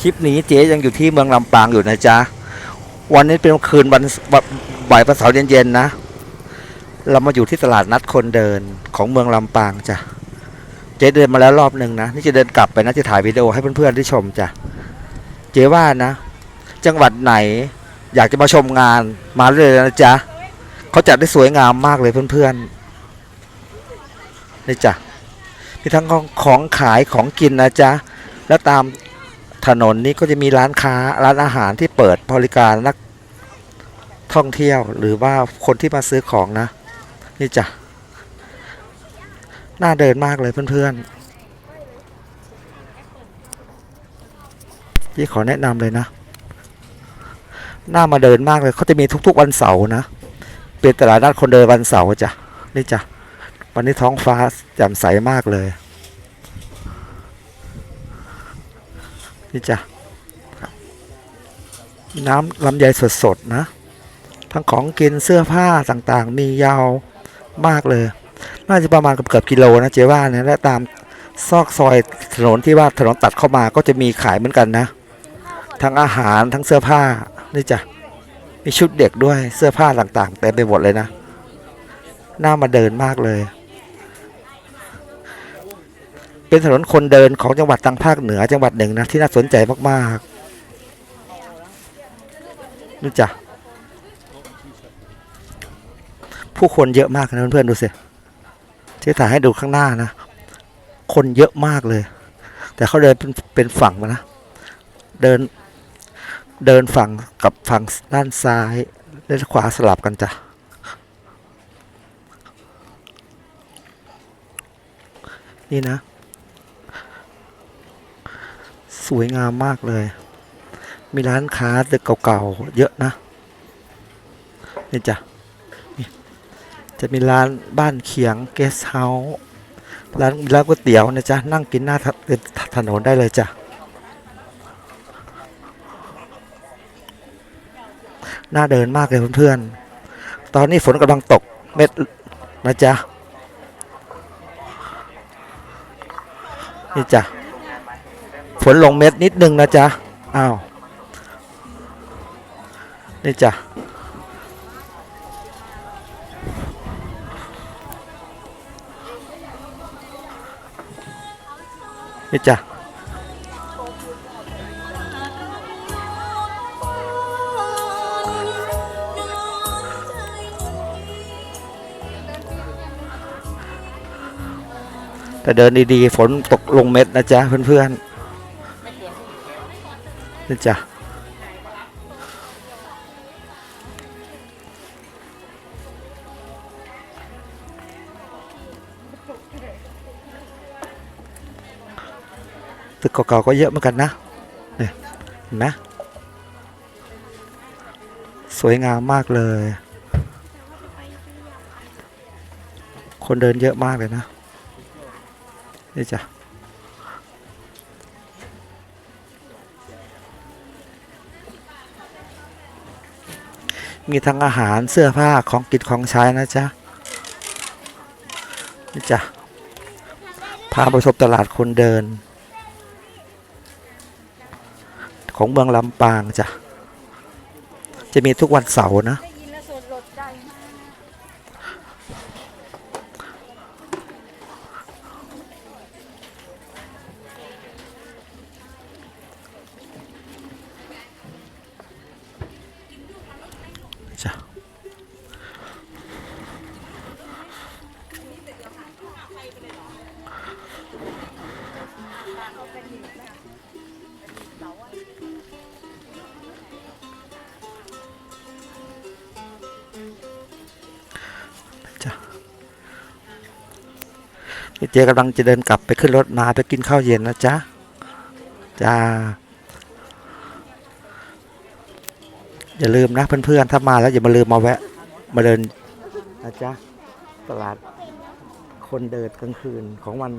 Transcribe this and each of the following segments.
คลิปนี้เจ๊ยังอยู่ที่เมืองลำปางอยู่นะจ๊ะ วันนี้เป็นคืนวันวันบ่ายวันเสาร์เย็นๆนะ เรามาอยู่ที่ตลาดนัดคนเดินของเมืองลำปางจ้ะ เจ๊เดินมาแล้วรอบหนึ่งนะ นี่จะเดินกลับไปนะจะถ่ายวิดีโอให้เพื่อนๆได้ชมจ้ะ เจ๊ว่านะ จังหวัดไหนอยากจะมาชมงานมาเลยนะจ๊ะเขาจัดได้สวยงามมากเลยเพื่อนๆนี่จ้ะมีทั้งของของขายของกินนะจ๊ะแล้วตาม ถนนนี้ก็จะมีร้านค้าร้านอาหารที่เปิดบริการนักท่องเที่ยวหรือว่าคนที่มาซื้อของนะ นี่จ้ะน่าเดินมากเลยเพื่อนๆที่ขอแนะนำเลยนะน่ามาเดินมากเลยเขาจะมีทุกๆวันเสาร์นะเป็นตลาดนัดคนเดินวันเสาร์จ้ะนี่จ้ะวันนี้ท้องฟ้าแจ่มใสมากเลย นี่จ้ะน้ำลำไยสดๆนะ ทั้งของกินเสื้อผ้าต่างๆ มียาวมากเลย น่าจะประมาณเกือบกิโลนะเจ๊ว่าเนี่ยและตามซอกซอยถนนที่ว่าถนนตัดเข้ามาก็จะมีขายเหมือนกันนะ ทั้งอาหารทั้งเสื้อผ้านี่จ้ะมีชุดเด็กด้วยเสื้อผ้าต่างๆเต็มไปหมดเลยนะน่ามาเดินมากเลย เป็นถนนคนเดินของจังหวัดทางภาคเหนือจังหวัดหนึ่งนะที่น่าสนใจมากๆนี่จ้ะผู้คนเยอะมากนะเพื่อนๆดูสิจ๊ถ่ายให้ดูข้างหน้านะ คนเยอะมากเลย แต่เขาเดินเป็นเป็นฝั่งมานะ เดิน เดินฝั่งกับฝั่งด้านซ้ายและขวาสลับกันจ้ะนี่นะ สวยงามมากเลย มีร้านค้าตึกเก่าๆเยอะนะ นี่จ้ะจะมีร้านบ้านเขียงเกสเฮาส์ร้านร้านก๋วยเตี๋ยวนะจ๊ะ นั่งกินหน้าถถนนได้เลยจ้ะ น่าเดินมากเลยเพื่อนๆ ตอนนี้ฝนกำลังตกเม็ดนะจ๊ะ นี่จ้ะ ฝนลงเม็ดนิดนึงนะจ๊ะ อ้าว นี่จ้ะ นี่จ้ะแต่เดินดีๆ ฝนตกลงเม็ดนะจ๊ะเพื่อนๆ นี่จ้ะตึกเก่าๆก็เยอะเหมือนกันนะเนี่ยเห็นไหมสวยงามมากเลย คนเดินเยอะมากเลยนะนี่จ้ะ มีทั้งอาหารเสื้อผ้าของกินของใช้นะจ๊ะนี่จ้ะพาไปชมตลาดคนเดิน ของเมืองลำปางจ้ะจะมีทุกวันเสาร์นะ เจ๊กำลังจะเดินกลับไปขึ้นรถมาไปกินข้าวเย็นนะจ๊ะจ้าอย่าลืมนะเพื่อนๆถ้ามาแล้วอย่ามาลืมมาแวะ มาเดินนะจ๊ะตลาดคนเดินกลางคืนของวัน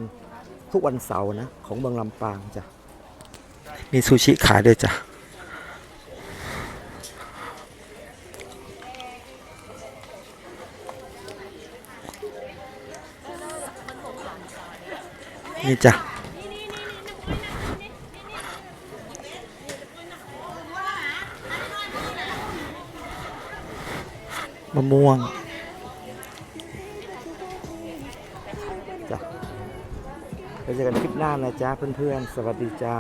ทุกวันเสาร์นะ ของเมืองลำปางจ้ะมีซูชิขายด้วยจ้ะ นี่จ้ะมะม่วงจ้ะไปเจอกันคลิปหน้านะจ๊ะเพื่อนๆ สวัสดีจ้า